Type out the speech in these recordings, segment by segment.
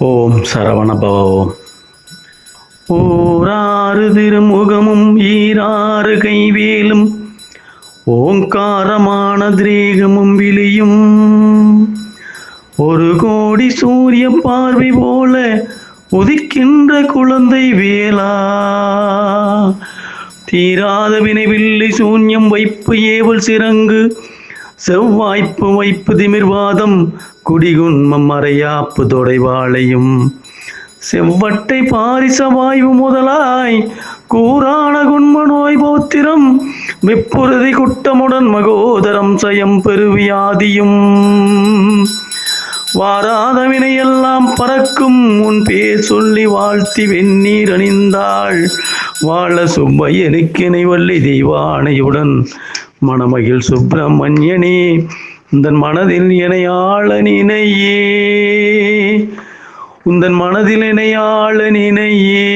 ஓம் சரவண பவம் ஓராறு திருமுகமும் ஈராறு கைவேலும் ஓங்காரமான திரேகமும் விழியும். ஒரு கோடி சூரிய பார்வை போல உதிக்கின்ற குழந்தை வேளா தீராத வினைவில்லை சூன்யம் வைப்பு ஏவல் சிறங்கு செவ்வாய்ப்பு வைப்பு திமிர்வாதம் குடிகுன்மம் மறையாப்பு தொடைவாளையும். செவ்வட்டை பாரிச வாய்வு முதலாய் கூறான குண்ம நோய் போத்திரம் விப்புறுதி குட்டமுடன் மகோதரம் சயம் பெருவியாதியும் வாராத வினையெல்லாம் பறக்கும் உன் பேர் சொல்லி வாழ்த்தி வெந்நீர் அணிந்தாள். வாழ சுப்பையனுக்கினை வள்ளி தெய்வானையுடன் மணமகிழ் சுப்பிரமணியனே உந்தன் மனதில் ஆள நினையே. உந்தன் மனதில் ஆள நினையே.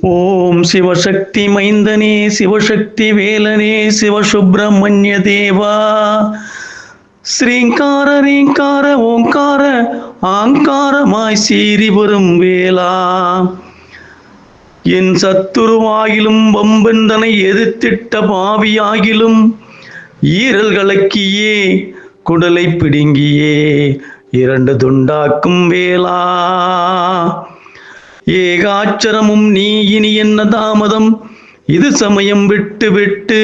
ஓம் சிவசக்தி மைந்தனே சிவசக்தி வேலனே சிவசுப்பிரமணிய தேவா. ஸ்ரீங்கார ரீங்கார ஓங்கார ஆங்காரமாய் சீறி வரும் வேளா. என் சத்துருவாகிலும் வம்பெந்தனை எதிர்த்திட்ட பாவியாகிலும் ஈரல் கலக்கியே குடலை பிடுங்கியே இரண்டு துண்டாக்கும் வேளா. ஏகாச்சரமும் நீ இனி என்ன தாமதம்? இது சமயம் விட்டு விட்டு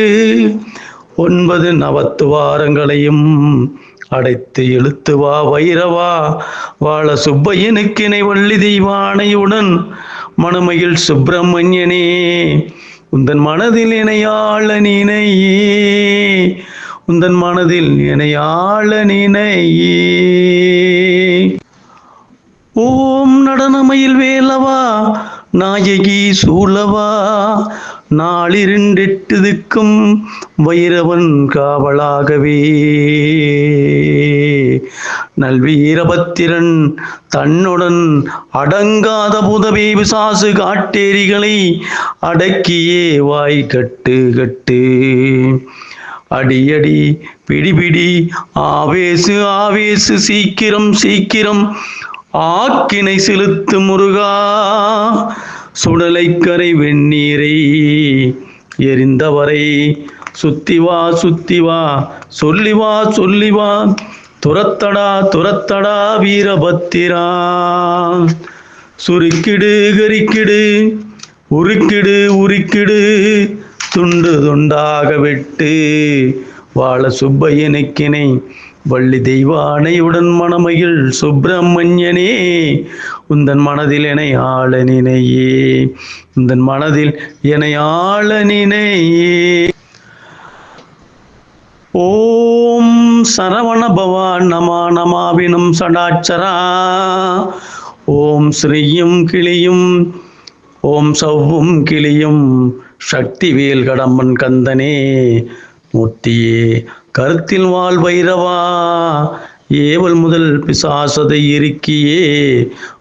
ஒன்பது நவத்துவாரங்களையும் அடைத்து இழுத்து வா வைரவா வாழ சுப்பையனுக்கிணை வள்ளி தெய்வானையுடன் மணமகிழ் சுப்பிரமணியனே உந்தன் மனதில் இணையாள நினையே உந்தன் மனதில் இணையாள நினையே. ஓம் நடனமயில் வேலவா நாயகி சூலவா நாளிரண்டெட்டு திக்கும் வைரவன் காவலாகவே. நல்வீரபத்திரன் தன்னுடன் அடங்காத புதவே விசாசு காட்டேரிகளை அடக்கியே வாய் கட்டு கட்டு. அடியடி பிடிபிடி ஆவேசு ஆவேசு சீக்கிரம் சீக்கிரம். ஆக்கினை செலுத்து முருகா. சுடலைக்கரை வெந்நீரை எரிந்தவரை. சுத்தி வா சுத்தி வா சொல்லி வா சொல்லி வா துரத்தடா துரத்தடா வீரபத்திரா. சுருக்கிடு கரிக்கிடு உருக்கிடு உருக்கிடு துண்டு துண்டாக விட்டு. வாழ சுப்பையனுக்கினை வள்ளி தெய்வானையுடன் மணமகிழ் சுப்பிரமணியனே. உந்தன் மனதில் என்னை ஆள நினையே. உந்தன் மனதில் என்னை ஆள நினையே. ஓம் சரவண பவான் நமா நமாவினும் சடாச்சரா ஓம் ஸ்ரீயும் கிளியும் ஓம் சவ்வும் கிளியும் சக்தி வேல் கடம்பன் கந்தனே. மூர்த்தியே கருத்தில் வாழ் வைரவா. ஏவல் முதல் பிசாசதை இறுக்கியே.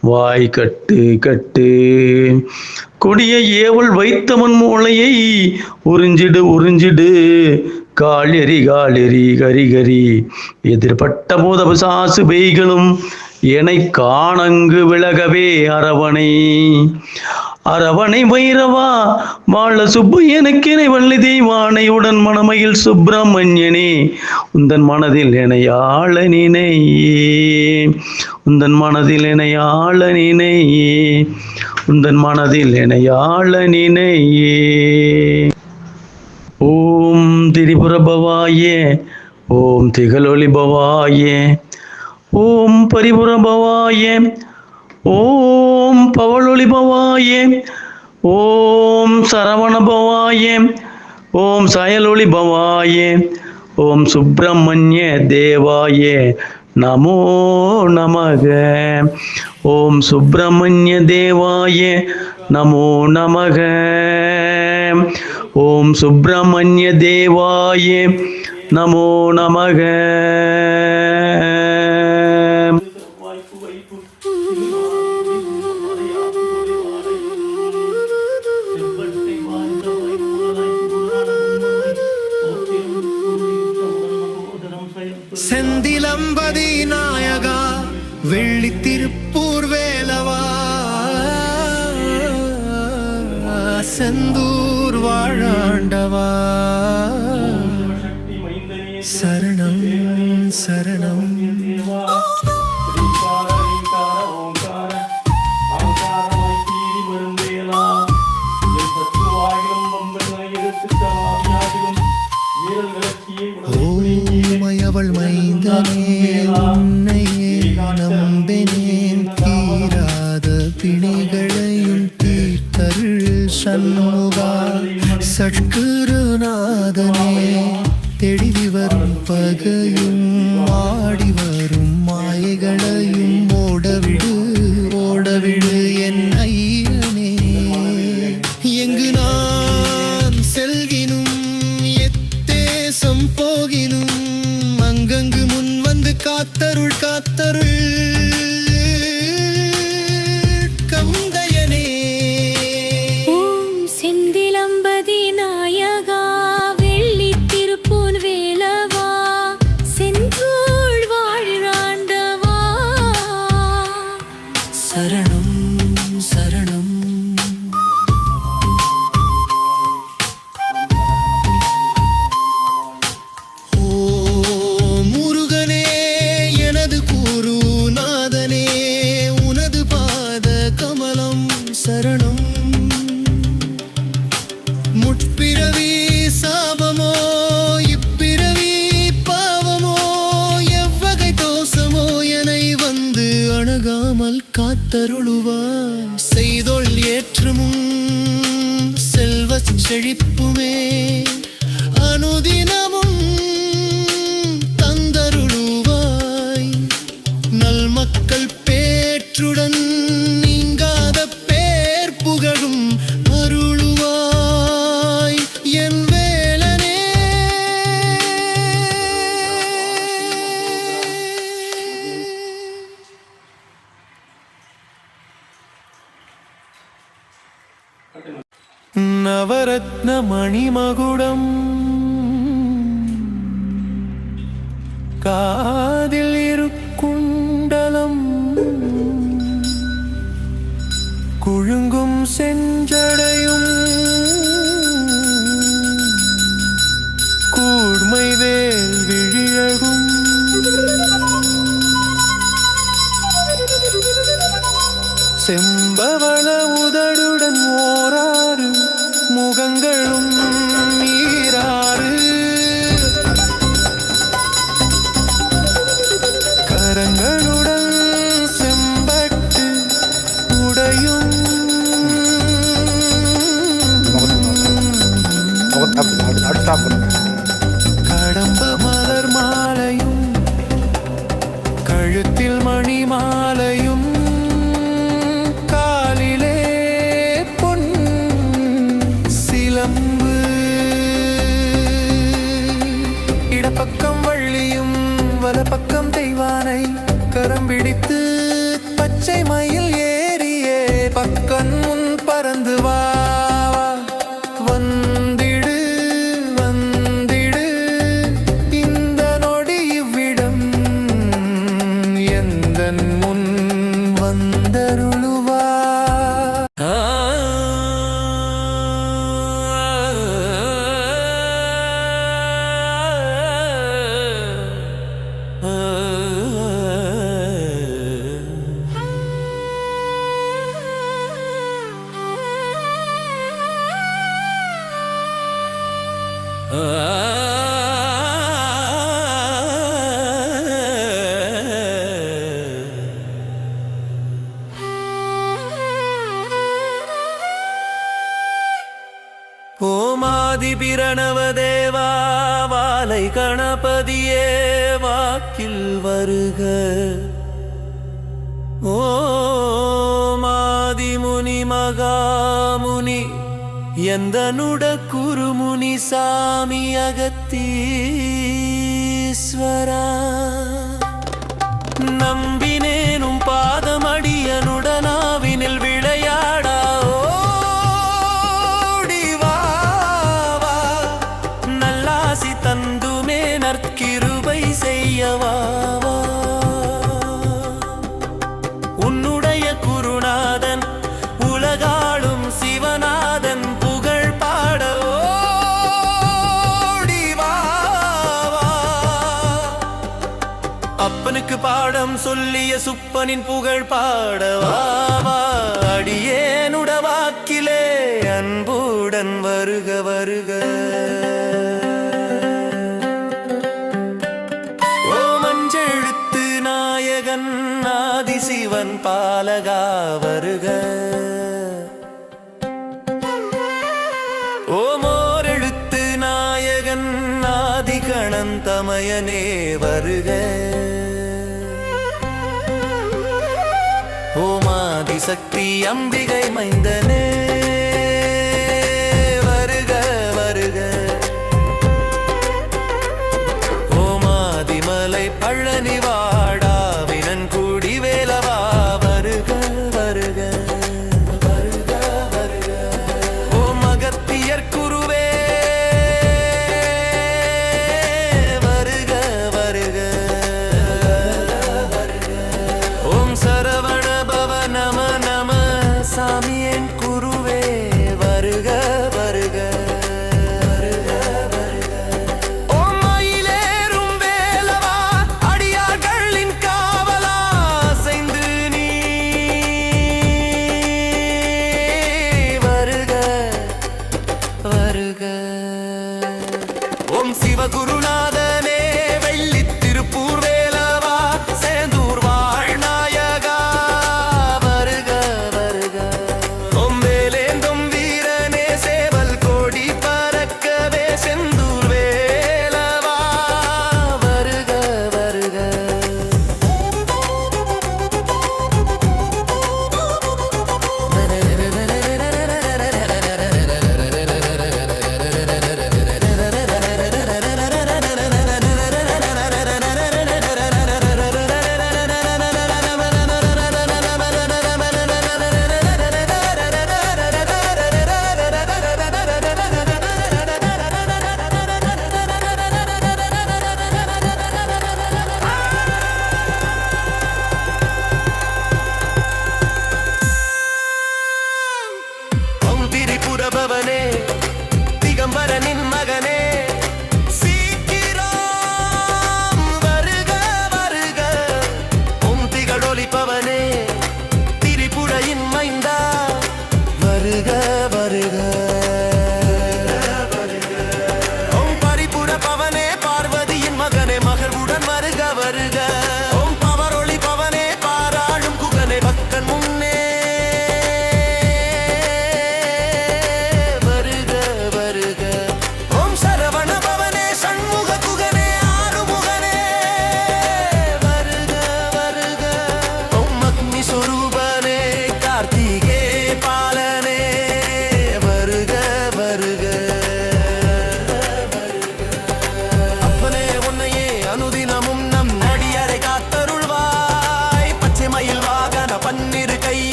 வாய் கட்டு கட்டு. கொடிய ஏவல் வைத்தவன் மூளையை உறிஞ்சிடு உறிஞ்சிடு. காலெறி காலெறி கரி கரி எதிர்பட்ட போத பிசாசு பெய்களும் எனை காணங்கு விலகவே அரவணை. அரவணை வைரவா வாழ சுப்பு எனக்கினை வள்ளி தெய்வானையுடன் மணமையில் சுப்பிரமணியனே. உந்தன் மனதில் என யாழ நினையே. உந்தன் மனதில் இணையாள நினையே. உந்தன் மனதில் இணையாள நினையே. ஓம் திரிபுரபவாயே. ஓம் திகழொளிபவாயே. ஓம் பரிபுரபவாயே. ஓம் பவலொளிபவாயே ஓம் சரவணபவாயே. ஓம் சயலொளிபவாயே. ஓம் சுப்பிரமணிய தேவாயே. நமோ நமக. ஓம் சுப்பிரமணிய தேவாய நமோ நமக. ஓம் சுப்பிரமணிய தேவாய நமோ நமக. வெள்ளி திருப்பூர் வேலவா? செந்தூர் வாழாண்டவா? சரணம் சரணம். ஓமயவள் மைந்தனே. காத்தருள் காத்தருள். ஸ்டாப் பண்ணுங்க கடம்ப மலர் மாலையும் கழுத்தில் மணி மாலை ஆதி பிரணவதேவா வாலை கணபதியே வாக்கில் வருக. ஓமாதிமுனி மகாமுனி எந்த நுட குருமுனி சாமி அகத்தீஸ்வரா. நம் பாடம் சொல்லிய சுப்பனின் புகழ் பாடவாவா அடியேனுட வாக்கிலே அன்புடன் வருக வருக. ஓமஞ்செழுத்து நாயகன் ஆதிசிவன் பாலகா வருக. ஓமோரெழுத்து நாயகன் ஆதிகணன் தமயனே வருக. சக்தி அம்பிகை மைந்தனே.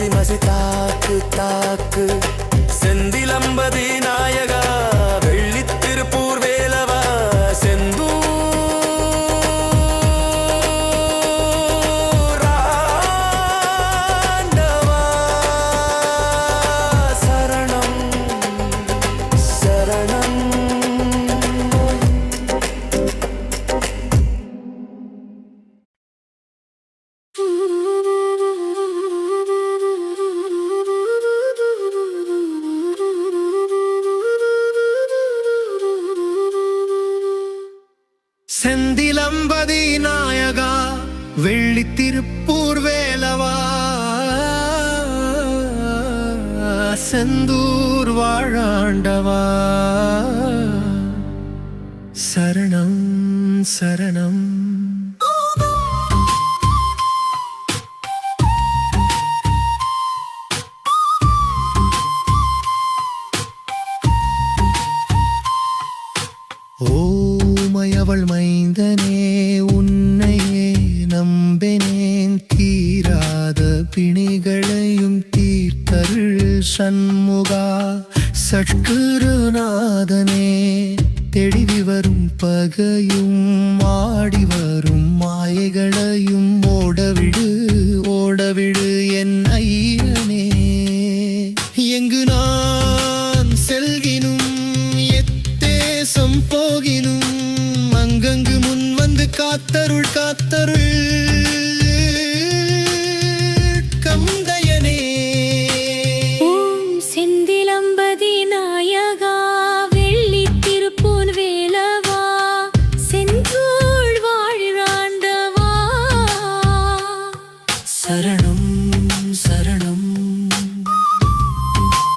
மசி மசி தாக்கு. தாக்கு செந்திலம்பதி நாய